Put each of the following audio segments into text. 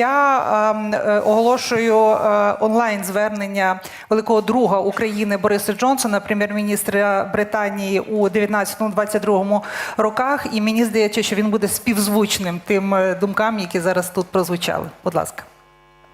я ем, е, оголошую е, онлайн звернення великого друга України Бориса Джонсона, прем'єр-міністра Британії у 19-22 роках. І мені здається, що він буде співзвучним тим е, думкам, які зараз тут прозвучали. Будь ласка.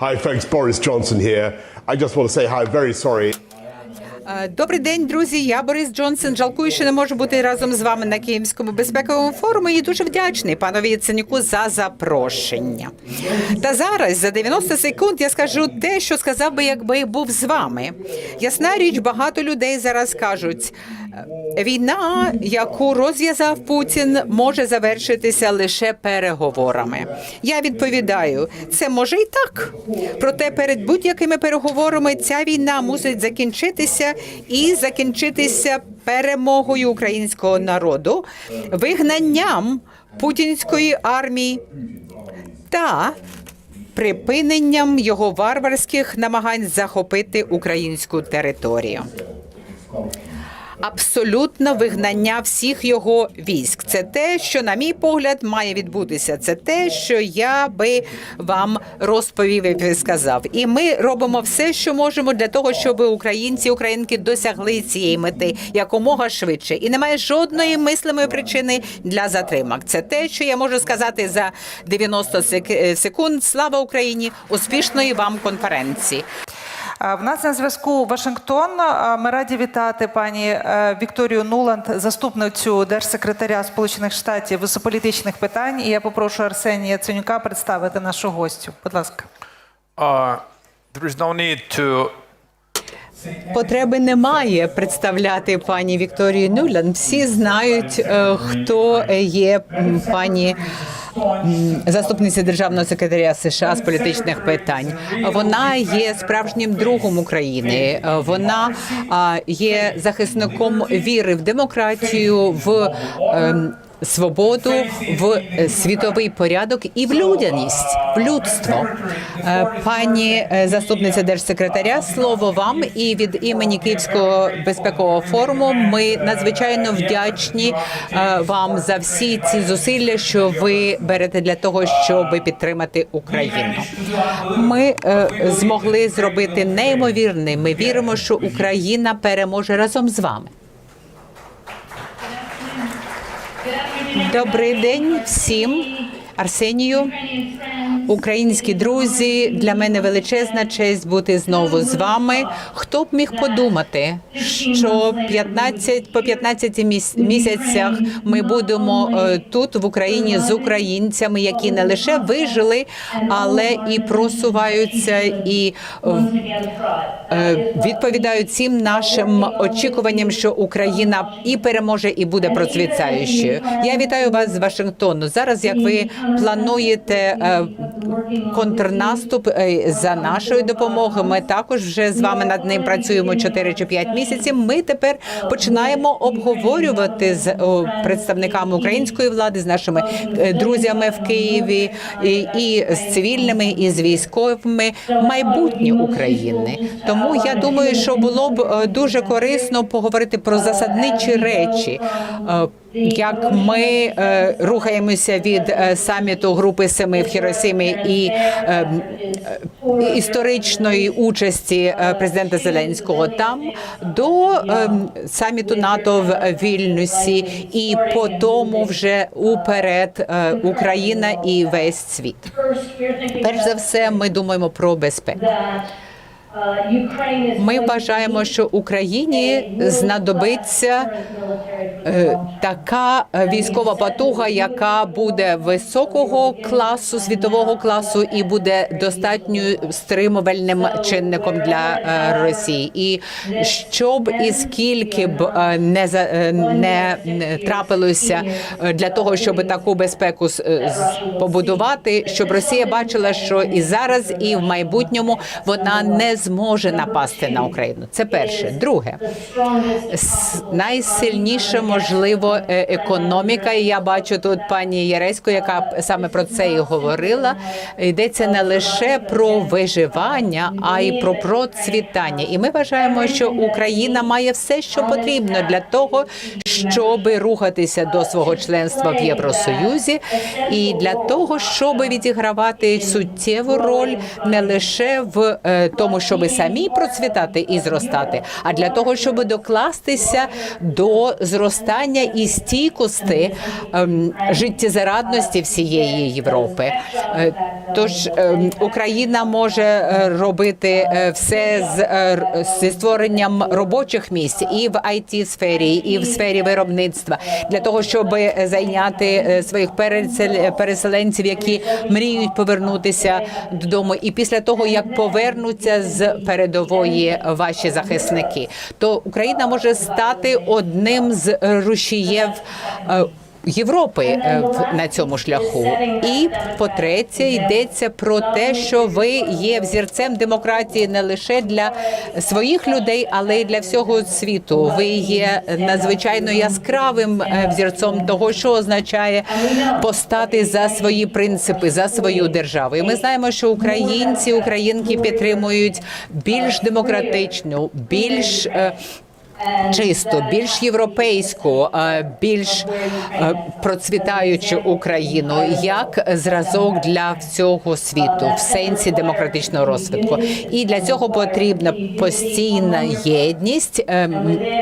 Hi, folks. Boris Johnson here. I just want to say how very sorry Добрий день, друзі. Я Борис Джонсон. Жалкую, що не можу бути разом з вами на Київському безпековому форумі. І дуже вдячний панові Яценюку за запрошення. Та зараз за 90 секунд я скажу те, що сказав би, якби був з вами. Ясна річ, багато людей зараз кажуть. е, Війна, яку розв'язав Путін, може завершитися лише переговорами. Я відповідаю, це може і так. Проте перед будь-якими переговорами ця війна мусить закінчитися і закінчитися перемогою українського народу, вигнанням путінської армії та припиненням його варварських намагань захопити українську територію. Абсолютно вигнання всіх його військ. Це те, що, на мій погляд, має відбутися. Це те, що я би вам розповів і сказав. І ми робимо все, що можемо для того, щоб українці, українки досягли цієї мети якомога швидше. І немає жодної мислимої причини для затримок. Це те, що я можу сказати за 90 сек- секунд. Слава Україні! Успішної вам конференції. В нас на зв'язку Вашингтон. Ми раді вітати пані е, Вікторію Нуланд, заступницю держсекретаря Сполучених Штатів з політичних питань. І я попрошу Арсенія Яценюка представити нашу гостю. Будь ласка. Uh, there is no need to Потреби немає представляти пані Вікторію Нулян. Всі знають, е, хто є пані. Заступниця державного секретаря США з політичних питань. Вона є справжнім другом України. Вона є захисником віри в демократію, в ем, свободу, в е, світовий порядок і в людяність, в людство. Е, Пані е, заступниця держсекретаря, слово вам і від імені Київського безпекового форуму. Ми надзвичайно вдячні вам за всі ці зусилля, що ви берете для того, щоб підтримати Україну. Ми змогли зробити неймовірне. Ми віримо, що Україна переможе разом з вами. Добрий день всім. Арсенію, українські друзі, для мене величезна честь бути знову з вами. Хто б міг подумати, що 15, по 15 місяцях ми будемо е, тут в Україні з українцями, які не лише вижили, але і просуваються і е, е, відповідають всім нашим очікуванням, що Україна і переможе, і буде процвітаючою. Я вітаю вас з Вашингтону. Зараз, як ви плануєте контрнаступ е, за нашою допомогою, ми також вже з вами над ним працюємо 4 чи 5 місяців. Ми тепер починаємо обговорювати з представниками української влади, з нашими е, друзями в Києві і, і з цивільними, і з військовими майбутнє України. Тому я думаю, що було б е, дуже корисно поговорити про засадничі речі. Як ми е, рухаємося від е, саміту Групи Семи в Хіросімі і е, історичної участі президента Зеленського там до саміту НАТО в Вільнюсі, і по тому вже уперед Україна і весь світ. Перш за все, ми думаємо про безпеку. Ми вважаємо, що Україні знадобиться е, така е, військова потуга, яка буде високого класу, світового класу, і буде достатньо стримувальним чинником для е, Росії. І щоб і скільки б е, не за е, не трапилося е, для того, щоб таку безпеку е, побудувати, щоб Росія бачила, що і зараз, і в майбутньому вона не зможе напасти на Україну. Це перше. Друге, с- найсильніша можливо е, економіка. І я бачу тут пані Яресько, яка саме про це і говорила. Йдеться не лише про виживання, а й про процвітання. І ми вважаємо, що Україна має все, що потрібно для того, щоб рухатися до свого членства в Євросоюзі, і для того, щоб відігравати суттєву роль не лише в е, тому, щоб самі процвітати і зростати, а для того, щоб докластися до зростання і стійкості ем, життєзарадності всієї Європи. Е, Тож ем, Україна може е, робити е, все з е, зі створенням робочих місць і в it сфері, і в сфері виробництва для того, щоб зайняти е, своїх пересел- переселенців, які мріють повернутися додому. І після того, як повернуться з передової ваші захисники, то Україна може стати одним з рушіїв. Е, Європи е, на цьому шляху, і по-третє, йдеться про те, що ви є взірцем демократії не лише для своїх людей, але й для всього світу. Ви є надзвичайно яскравим е, взірцом того, що означає постати за свої принципи, за свою державу. І ми знаємо, що українці, українки підтримують більш демократичну, більш чисту, більш європейську, е, більш е, процвітаючу Україну як зразок для всього світу в сенсі демократичного розвитку. І для цього потрібна постійна єдність е,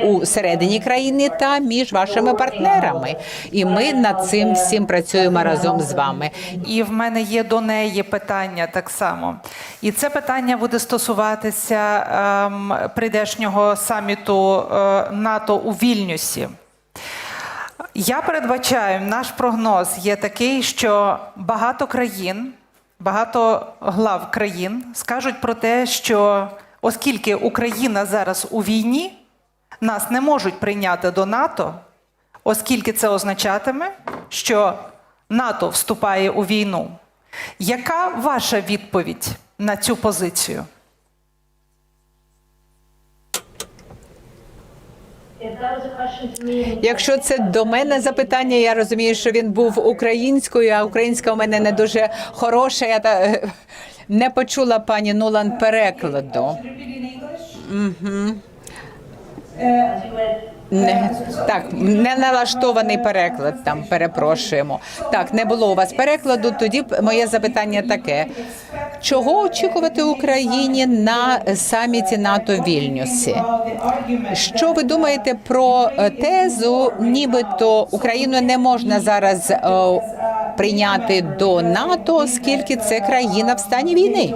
у середині країни та між вашими партнерами. І ми над цим всім працюємо разом з вами. І в мене є до неї питання так само. І це питання буде стосуватися ем, прийдешнього саміту НАТО у Вільнюсі. Я передбачаю, наш прогноз є такий, що багато країн, багато глав країн скажуть про те, що оскільки Україна зараз у війні, нас не можуть прийняти до НАТО, оскільки це означатиме, що НАТО вступає у війну. Яка ваша відповідь на цю позицію? Якщо це до мене запитання, я розумію, що він був українською, а українська у мене не дуже хороша. Я та не почула пані Нулан перекладу. Не, так, не налаштований переклад там, перепрошуємо. Так, не було у вас перекладу. Тоді моє запитання таке: чого очікувати Україні на саміті НАТО в Вільнюсі? Що ви думаєте про е, тезу, нібито Україну не можна зараз е, прийняти до НАТО, оскільки це країна в стані війни,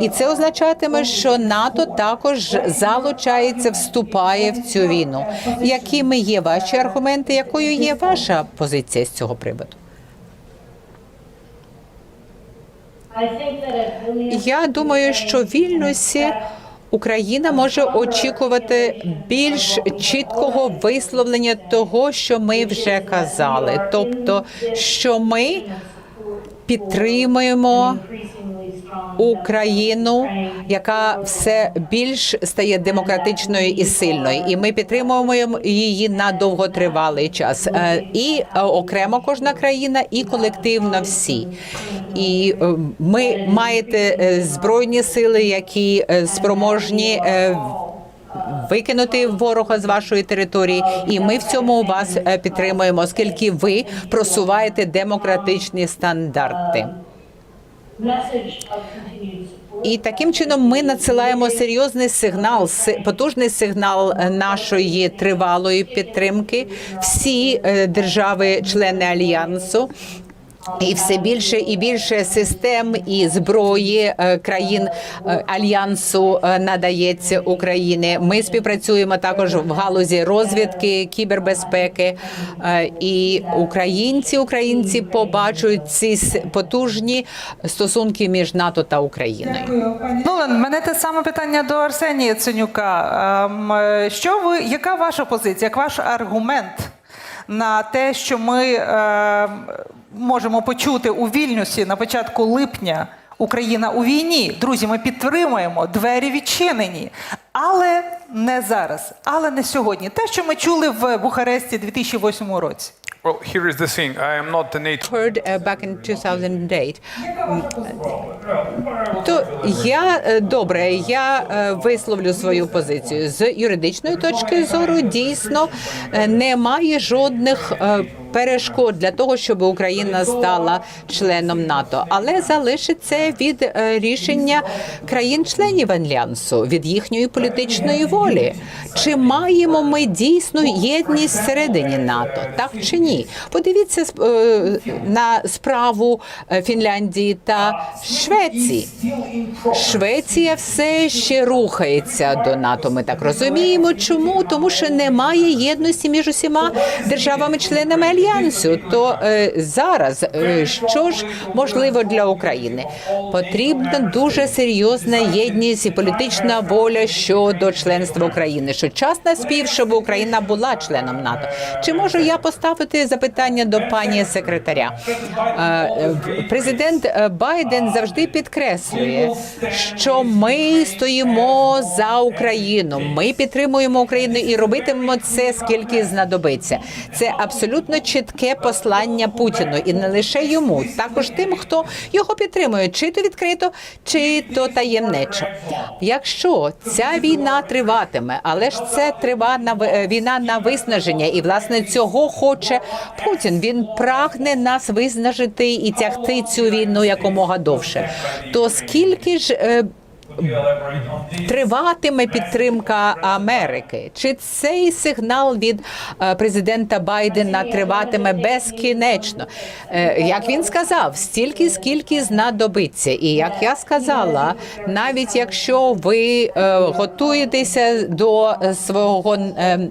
і це означатиме, що НАТО також залучається, вступає в цю війну. Якими є ваші аргументи? Якою є ваша позиція з цього приводу? Я думаю, що вільності Україна може очікувати більш чіткого висловлення того, що ми вже казали, тобто, що ми підтримуємо Україну, яка все більш стає демократичною і сильною, і ми підтримуємо її на довготривалий час. Е, І е, окремо кожна країна, і колективно всі. І е, ми маєте збройні сили, які спроможні. Викинути ворога з вашої території, і ми в цьому вас е, підтримуємо, оскільки ви просуваєте демократичні стандарти. І таким чином ми надсилаємо серйозний сигнал, потужний сигнал е, нашої тривалої підтримки. Всі е, держави-члени альянсу. І все більше і більше систем і зброї е, країн е, альянсу е, надається Україні. Ми співпрацюємо також в галузі розвідки, кібербезпеки. І українці, українці побачать ці потужні стосунки між НАТО та Україною. Нолан, в мене те саме питання до Арсенія Яценюка. Ем, Що ви, яка ваша позиція, як ваш аргумент на те, що ми е, можемо почути у Вільнюсі на початку липня Україна у війні. Друзі, ми підтримуємо, двері відчинені. Але не зараз, але не сьогодні. Те, що ми чули в Бухаресті 2008 році. Well, here is the thing. I am not the native. heard uh, back in 2008. То я е, добре, я е, висловлю свою позицію з юридичної точки зору. Дійсно е, немає жодних перешкод для того, щоб Україна стала членом НАТО, але залишиться від е, рішення країн-членів альянсу, від їхньої політичної волі. Чи маємо ми дійсно єдність всередині НАТО, так чи ні? Подивіться е, на справу е, Фінляндії та Швеції. Швеція все ще рухається до НАТО. Ми так розуміємо. Чому? Тому що немає єдності між усіма державами-членами альянсу. То е, зараз е, що ж можливо для України? Потрібна дуже серйозна єдність і політична воля щодо членства України. Що час наспів, щоб Україна була членом НАТО. Чи можу я поставити запитання до пані секретаря? Е, Президент Байден завжди підкреслює, що ми стоїмо за Україну. Ми підтримуємо Україну і робитимемо це скільки знадобиться. Це абсолютно чітке послання Путіну, і не лише йому, також тим, хто його підтримує, чи то відкрито, чи то таємничо. Якщо ця війна триватиме, але ж це трива на е, війна на виснаження, і власне цього хоче Путін. Він прагне нас виснажити і тягти цю війну якомога довше. То скільки ж е, триватиме підтримка Америки? Чи цей сигнал від е, президента Байдена триватиме безкінечно? Е, Як він сказав, стільки скільки знадобиться. І як я сказала, навіть якщо ви е, готуєтеся до свого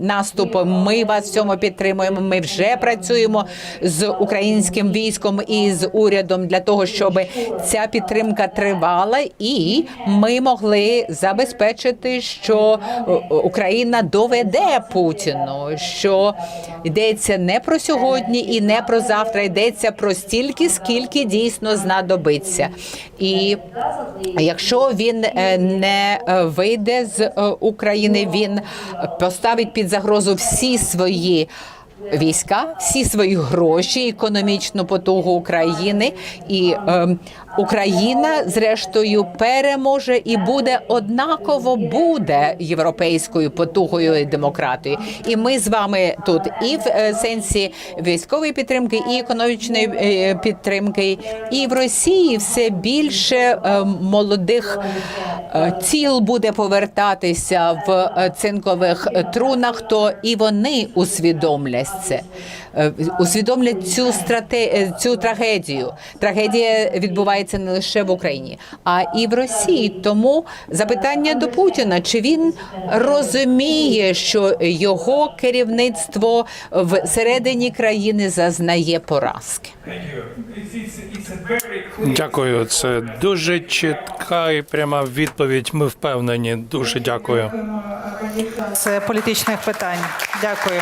наступу, ми вас в цьому підтримуємо. Ми вже працюємо з українським військом і з урядом для того, щоб ця підтримка тривала, і ми могли забезпечити, що е, Україна доведе Путіну, що йдеться не про сьогодні і не про завтра, йдеться про стільки, скільки дійсно знадобиться. І якщо він е, не е, вийде з е, України, він поставить під загрозу всі свої. Війська, всі свої гроші, економічну потугу України, і ем, Україна, зрештою, переможе і буде однаково буде європейською потугою і демократією. І ми з вами тут і в е, сенсі військової підтримки, і економічної е, підтримки, і в Росії все більше е, молодих тіл буде повертатися в цинкових трунах, то і вони усвідомлять це. Е, Усвідомлять цю страте... е, цю трагедію. Трагедія відбувається не лише в Україні, а і в Росії. Тому запитання до Путіна: чи він розуміє, що його керівництво всередині країни зазнає поразки? Дякую. Це дуже чітка і пряма відповідь. Ми впевнені. Дуже дякую. З політичних питань. Дякую.